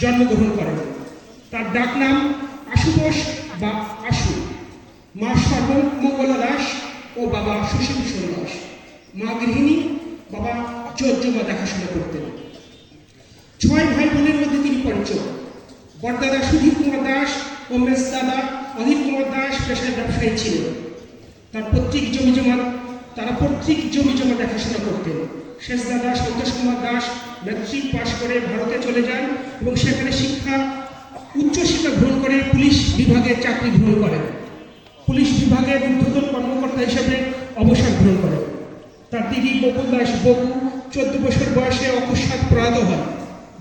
জন্মগ্রহণ করেন। তার ডাক ডাকনাম আশুতোষ বা আশু। মা সর্বমঙ্গলা দাস ও বাবা সুশীল দাস। মা গৃহিণী, বাবা চোদ্দমা দেখাশোনা করতেন। ছয় ভাই বোনের মধ্যে তিনি পঞ্চম বড়দাদা সুধীর কুমার দাস ও মেজ দাদা অধীর কুমার দাস পেশায় ব্যবসায়ী ছিলেন। তার পৈতৃক জমি জমা তারা পৈতৃক জমি জমা দেখাশোনা করতেন। শেষ দাদা সন্তোষ কুমার দাস ম্যাট্রিক পাশ করে ভারতে চলে যান এবং সেখানে শিক্ষা উচ্চশিক্ষা গ্রহণ করে পুলিশ বিভাগে চাকরি গ্রহণ করেন। পুলিশ বিভাগের ঊর্ধ্বতন কর্মকর্তা হিসেবে অবসর গ্রহণ করেন। তার দিদি বকুল দাস বকু চোদ্দ বছর বয়সে অকস্মাৎ প্রয়াত হন।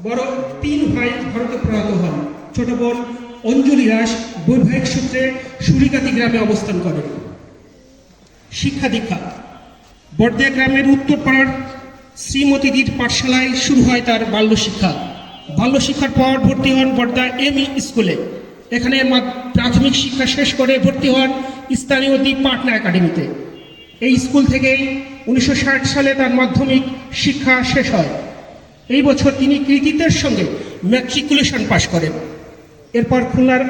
বড় তিন ভাই ভারতে প্রয়াত হন। ছোট বোন অঞ্জলি দাস বৈবাহিক সূত্রে সুরিকাতি গ্রামে অবস্থান করেন। শিক্ষা দীক্ষা। বর্দিয়া গ্রামের উত্তরপাড়ার শ্রীমতীদির পাঠশালায় শুরু হয় তার বাল্য শিক্ষা বাল্য শিক্ষার পর ভর্তি হন বর্দা এম ই স্কুলে। এখানে প্রাথমিক শিক্ষা শেষ করে ভর্তি হন স্থানীয় দ্বীপ পাটনা একাডেমিতে। এই স্কুল থেকেই উনিশশো ষাট সালে তার মাধ্যমিক শিক্ষা শেষ হয়। এই বছর তিনি কৃতিত্বের সঙ্গে ম্যাট্রিকুলেশন পাশ করেন। এরপর খুলনার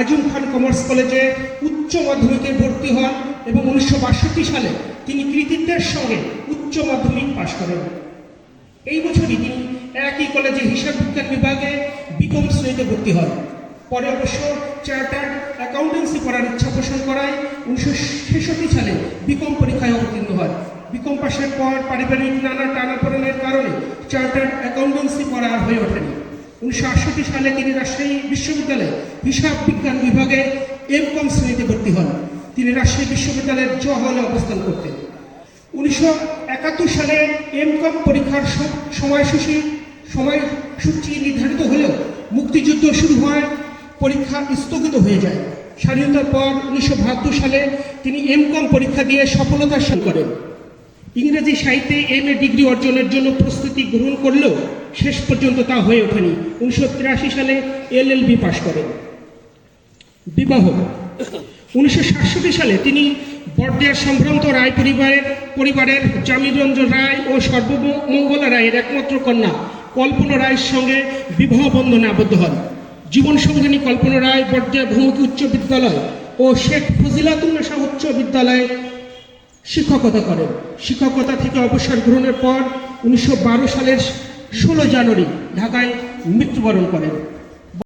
আজম খান কমার্স কলেজে উচ্চ মাধ্যমিকে ভর্তি হন এবং উনিশশো বাষট্টি সালে তিনি কৃতিত্বের সঙ্গে উচ্চ মাধ্যমিক পাশ করেন। এই বছরই তিনি একই কলেজে হিসাব বিজ্ঞান বিভাগে বিকম শ্রেণীতে ভর্তি হন। পরে অবশ্য চার্টার্ড অ্যাকাউন্টেন্সি করার ইচ্ছা পোষণ করায় উনিশশো ছেষট্টি সালে বিকম পরীক্ষায় অবতীর্ণ হন। বিকম পাশের পর পারিবারিক নানা টানাপোড়েনের কারণে চার্টার্ড অ্যাকাউন্টেন্সি করা আর হয়ে ওঠেনি। উনিশশো আটষট্টি সালে তিনি রাজশাহী বিশ্ববিদ্যালয়ে হিসাব বিজ্ঞান বিভাগে এম কম শ্রেণীতে ভর্তি হন। তিনি রাজশাহী বিশ্ববিদ্যালয়ের জ হলে অবস্থান করতেন। উনিশশো একাত্তর সালে এম কম পরীক্ষার সময়সূচি সময়সূচি নির্ধারিত হলেও মুক্তিযুদ্ধ শুরু হওয়ায় পরীক্ষা স্থগিত হয়ে যায়। স্বাধীনতার পর উনিশশো বাহাত্তর সালে তিনি এম কম পরীক্ষা দিয়ে সফলতার সঙ্গে করেন। ইংরেজি সাহিত্যে এম এ ডিগ্রি অর্জনের জন্য প্রস্তুতি গ্রহণ করলেও শেষ পর্যন্ত তা হয়ে ওঠেনি। উনিশশো তিরাশি সালে এল এল বি পাশ করেন। বিবাহ। উনিশশো সাতষট্টি সালে তিনি বর্দিয়ার সম্ভ্রান্ত রায় পরিবারের পরিবারের জামিরঞ্জন রায় ও সর্বমঙ্গলা রায়ের একমাত্র কন্যা কল্পনা রায়ের সঙ্গে বিবাহ বন্ধনে আবদ্ধ হন। জীবন সঙ্গিনী কল্পনা রায় বর্দিয়া ভৌমিক উচ্চ বিদ্যালয় ও শেখ ফজিলাতুন্নেসা উচ্চ বিদ্যালয়ে শিক্ষকতা করেন। শিক্ষকতা থেকে অবসর গ্রহণের পর উনিশশো বারো সালের ষোলো জানুয়ারি ঢাকায় মৃত্যুবরণ করেন।